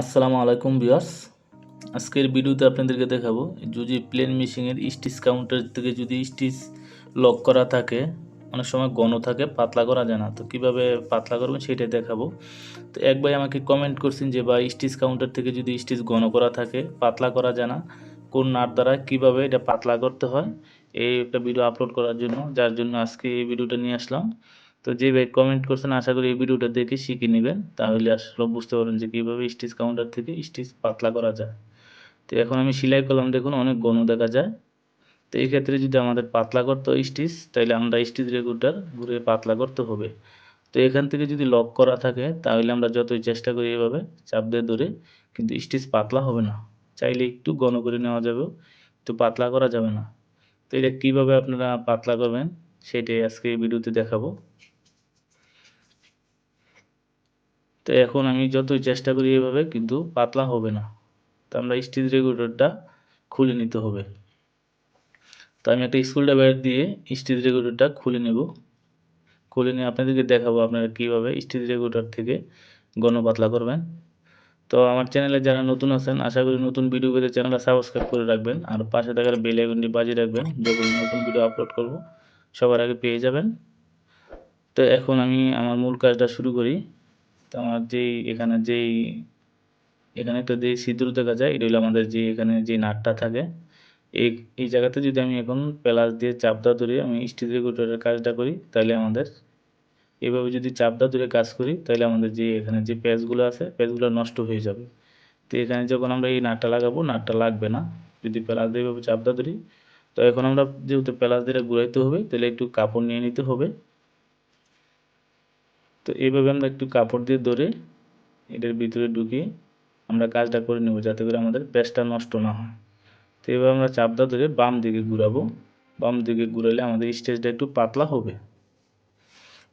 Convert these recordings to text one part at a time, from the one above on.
আসসালামু আলাইকুম ভিউয়ার্স। আজকের ভিডিওতে আপনাদেরকে দেখাবো, যদি প্লেন মেশিনের স্টিচ কাউন্টার থেকে যদি স্টিচ লক করা থাকে, অনেক সময় ঘন থাকে, পাতলা করা যায় না। তো কীভাবে পাতলা করবেন সেটাই দেখাবো। তো এক ভাই আমাকে কমেন্ট করছেন যে, ভাই স্টিচ কাউন্টার থেকে যদি স্টিচ ঘন করা থাকে, পাতলা করা যায় না, কোন নাট দ্বারা, কীভাবে এটা পাতলা করতে হয়? এই একটা ভিডিও আপলোড করার জন্য, যার জন্য আজকে এই ভিডিওটা নিয়ে আসলাম। তো যে ভাই কমেন্ট করছেন, আশা করি এই ভিডিওটা দেখে শিখে নেবেন। তাহলে আসলে বুঝতে পারবেন যে কীভাবে স্টিচ কাউন্টার থেকে স্টিচ পাতলা করা যায়। তো এখন আমি সেলাই করলাম, দেখুন অনেক ঘন দেখা যায়। তো এই ক্ষেত্রে যদি আমাদের পাতলা করতে হয় স্টিচ তাহলে আমরা স্টিচ রেগুলার ঘুরে পাতলা করতে হবে। তো এখান থেকে যদি লক করা থাকে, তাহলে আমরা যতই চেষ্টা করি এভাবে চাপ দিয়ে ধরে, কিন্তু স্টিচ পাতলা হবে না। চাইলে একটু ঘন করে নেওয়া যাবে, তো পাতলা করা যাবে না। তো এটা কীভাবে আপনারা পাতলা করবেন, সেটাই আজকে এই ভিডিওতে দেখাবো। তো এখন আমি যতই চেষ্টা করি এভাবে, কিন্তু পাতলা হবে না। তো আমরা স্টিচ রেগুলেটরটা খুলে নিতে হবে। তো আমি একটা স্কুল ড্রাইভার দিয়ে স্টিচ রেগুলেটরটা খুলে নেব। খুলে নিয়ে আপনাদেরকে দেখাবো আপনারা কীভাবে স্টিচ রেগুলেটর থেকে ঘন পাতলা করবেন। তো আমার চ্যানেলে যারা নতুন আছেন, আশা করি নতুন ভিডিও পেতে চ্যানেলটা সাবস্ক্রাইব করে রাখবেন। আর পাশে থাকার বেল আইকনটি বাজিয়ে রাখবেন। যখন নতুন ভিডিও আপলোড করব, সবার আগে পেয়ে যাবেন। তো এখন আমি আমার মূল কাজটা শুরু করি। তো আমার যেই এখানে যেই, এখানে একটা যে ছিদ্র দেখা যায়, এটা হলো আমাদের যে এখানে যে নাটটা থাকে, এই এই জায়গাতে যদি আমি এখন প্লাস দিয়ে চাপদা ধরে, আমি স্টিচ রেগুলেটরের কাজটা করি, তাহলে আমাদের, এভাবে যদি চাপদা ধরে কাজ করি, তাহলে আমাদের যে এখানে যে প্যাচগুলো আছে প্যাচগুলো নষ্ট হয়ে যাবে। তো এখানে যখন আমরা এই নাটটা লাগাবো, নাটটা লাগবে না। যদি প্লাস দিয়ে এভাবে চাপদা ধরি, তো এখন আমরা যেহেতু প্লাস দিয়ে ঘুরাইতে হবে, তাহলে একটু কাপড় নিয়ে নিতে হবে। তো এইভাবে আমরা একটু কাপড় দিয়ে ধরে এটার ভিতরে ঢুকিয়ে আমরা কাজটা করে নেব, যাতে করে আমাদের প্যাচটা নষ্ট না হয়। তো এভাবে আমরা চাপটা ধরে বাম দিকে ঘুরাবো। বাম দিকে ঘুরালে আমাদের স্টেজটা একটু পাতলা হবে।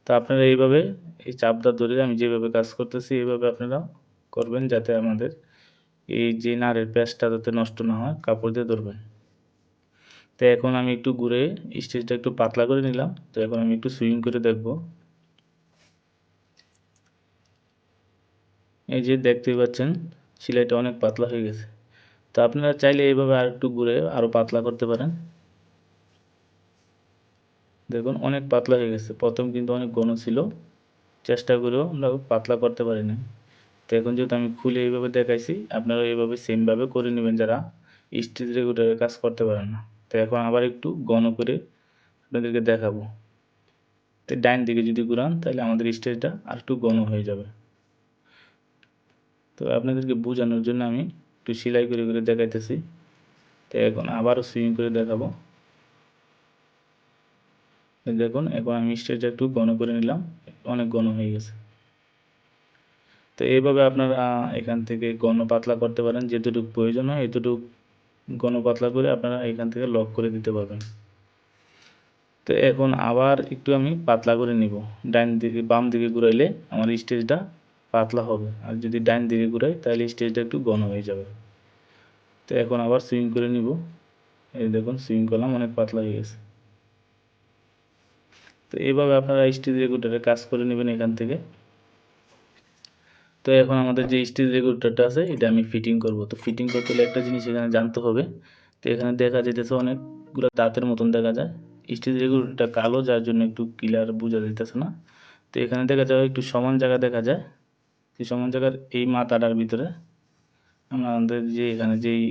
তো আপনারা এইভাবে এই চাপটা ধরে আমি যেভাবে কাজ করতেছি, এইভাবে আপনারা করবেন যাতে আমাদের এই যে নারের প্যাচটা যাতে নষ্ট না হয়, কাপড় দিয়ে ধরবেন। তো এখন আমি একটু ঘুরে স্টেজটা একটু পাতলা করে নিলাম। তো এখন আমি একটু সুইং করে দেখব। এই যে দেখতেই পাচ্ছেন, সেলাইটা অনেক পাতলা হয়ে গেছে। তো আপনারা চাইলে এইভাবে আর একটু ঘুরে আরও পাতলা করতে পারেন। দেখুন, অনেক পাতলা হয়ে গেছে। প্রথম কিন্তু অনেক ঘন ছিল। চেষ্টা করেও আমরা পাতলা করতে পারিনি। তো এখন যেহেতু আমি খুলে এইভাবে দেখাইছি, আপনারা এইভাবে সেমভাবে করে নেবেন যারা স্টিচ রেগুলেটারের কাজ করতে পারেন না। তো এখন আবার একটু ঘন করে আপনাদেরকে দেখাবো। তো ডাইন দিকে যদি ঘুরান, তাহলে আমাদের স্টেজটা আর একটু ঘন হয়ে যাবে। তো আপনাদেরকে বোঝানোর জন্য আমি একটু সেলাই করে করে দেখাইতেছি। তো এখন আবারও সুইং করে দেখাবো। দেখুন, এখন আমি স্টেজটা একটু ঘন করে নিলাম। অনেক ঘন হয়ে গেছে। তো এইভাবে আপনারা এখান থেকে ঘন পাতলা করতে পারেন, যেতটুকু প্রয়োজন হয় এতটুকু ঘন পাতলা করে আপনারা এখান থেকে লক করে দিতে পারবেন। তো এখন আবার একটু আমি পাতলা করে নিব। ডাইন দিকে, বাম দিকে ঘুরাইলে আমার স্টেজটা পাতলা হবে। আর যদি ডাইন দিকে ঘুরাই, তাহলে স্টেজটা একটু ঘন হয়ে যাবে। তো এখন আবার সুইং করে নিব। এই দেখুন সুইং করলাম, অনেক পাতলা হয়ে গেছে। তো এইভাবে আপনারা স্টেজ রেগুলেটারে কাজ করে নেবেন এখান থেকে। তো এখন আমাদের যে স্টেজ রেগুলেটারটা আছে, এটা আমি ফিটিং করব। তো ফিটিং করতে হলে একটা জিনিস এখানে জানতে হবে। তো এখানে দেখা যেতেছে অনেকগুলো দাঁতের মতন দেখা যায়। স্টেজ রেগুলেটারটা কালো, যার জন্য একটু ক্লিয়ার বোঝা যেতেছে না। তো এখানে দেখা যায় একটু সমান জায়গা দেখা যায়। সেই সমান জায়গার এই মাথাটার ভিতরে আমরা আমাদের যে এখানে যেই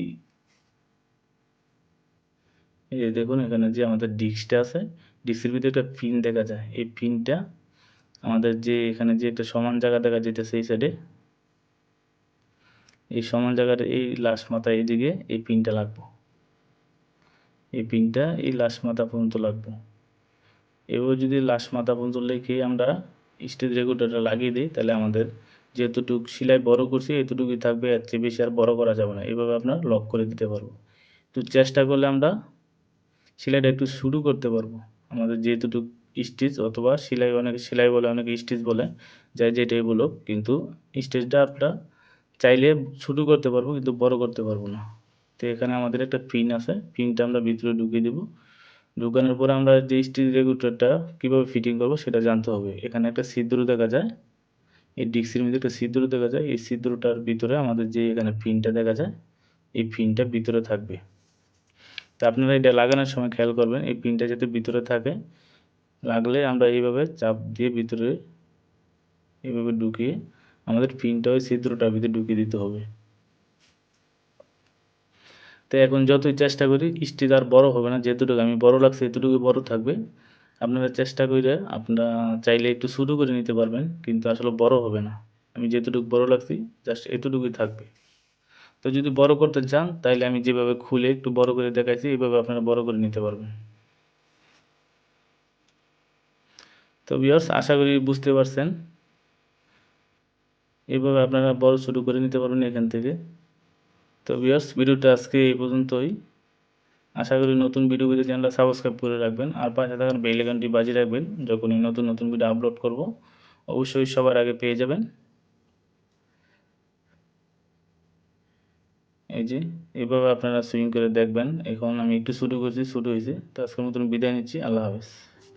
এই দেখুন এখানে যে আমাদের ডিস্কটা আছে, ডিস্কের ভিতরে একটা পিন দেখা যায়। এই পিনটা আমাদের যে এখানে যে একটা সমান জায়গা দেখা যেতেছে এই সাইডে এই সমান জায়গাটা এই লাশ মাথা এইদিকে এই পিনটা লাগবো। এই পিনটা এই লাশ মাথা পর্যন্ত লাগবো। এবার যদি লাশ মাথা পর্যন্ত লেখে আমরা স্টেজ রেগুলেটরটা লাগিয়ে দিই, তাহলে আমাদের যেতটুকু সেলাই বড় করছি, এতটুকুই থাকবে, এর চেয়ে বেশি আর বড় করা যাবে না। এভাবে আপনার লক করে দিতে পারব। তো চেষ্টা করলে আমরা সেলাইটা একটু শুরু করতে পারব। আমাদের যেহেতুটুক স্টিচ অথবা সেলাই অনেকে, সেলাই বলে অনেকে স্টিচ বলে, যাই যেটাই বলো কিন্তু স্টিচটা আমরা চাইলে শুরু করতে পারব, কিন্তু বড় করতে পারব না। তো এখানে আমাদের একটা পিন আছে পিনটা আমরা ভিতরে ঢুকিয়ে দেবো। ঢুকানোর পরে আমরা যে স্টিচ রেগুলেটরটা কীভাবে ফিটিং করব সেটা জানতে হবে। এখানে একটা ছিদ্র দেখা যায় এই ডিক্সির মধ্যে একটা ছিদ্র দেখা যায়। এই ছিদ্রটার ভিতরে আমাদের যে এখানে পিনটা দেখা যায়, এই পিনটা ভিতরে থাকবে। তা আপনারা এটা লাগানোর সময় খেয়াল করবেন, এই পিনটা যাতে ভিতরে থাকে, লাগলে আমরা এইভাবে চাপ দিয়ে ভিতরে এইভাবে ঢুকিয়ে আমাদের পিনটা ওই ছিদ্রটার ভিতরে ঢুকিয়ে দিতে হবে। তো এখন যতই চেষ্টা করি স্টিচ আর বড় হবে না যেতটুকু আমি বড় লাগছে এতটুকু বড় থাকবে। আপনারা চেষ্টা করে আপনারা চাইলে একটু শুরু করে নিতে পারবেন, কিন্তু আসলে বড় হবে না। আমি যেতটুকু বড় লাগছি, জাস্ট এতটুকুই থাকবে। তো যদি বড় করতে চান তাহলে আমি যেভাবে খুলে একটু বড় করে দেখাইছি, এইভাবে আপনারা বড় করে নিতে পারবেন। তো ভিউয়ার্স আশা করি বুঝতে পারছেন। এইভাবে আপনারা বড় শুরু করে নিতে পারবেন এখান থেকে। তো ভিউয়ার্স ভিডিওটা আজকে এই পর্যন্তই। আশা করি নতুন ভিডিও পেতে চ্যানেলটা সাবস্ক্রাইব করে রাখবেন। আর পাশে থাকার বেল আইকনটি বাজিয়ে রাখবেন যখনই নতুন নতুন ভিডিও আপলোড করব। অবশ্যই সবার আগে পেয়ে যাবেন। এই যে, এভাবে আপনারা সুইং করে দেখবেন। এখন আমি একটু শুরু করছি, শুরু হয়েছে। তো আজকের মতন বিদায় নিচ্ছি। আল্লাহ হাফেজ।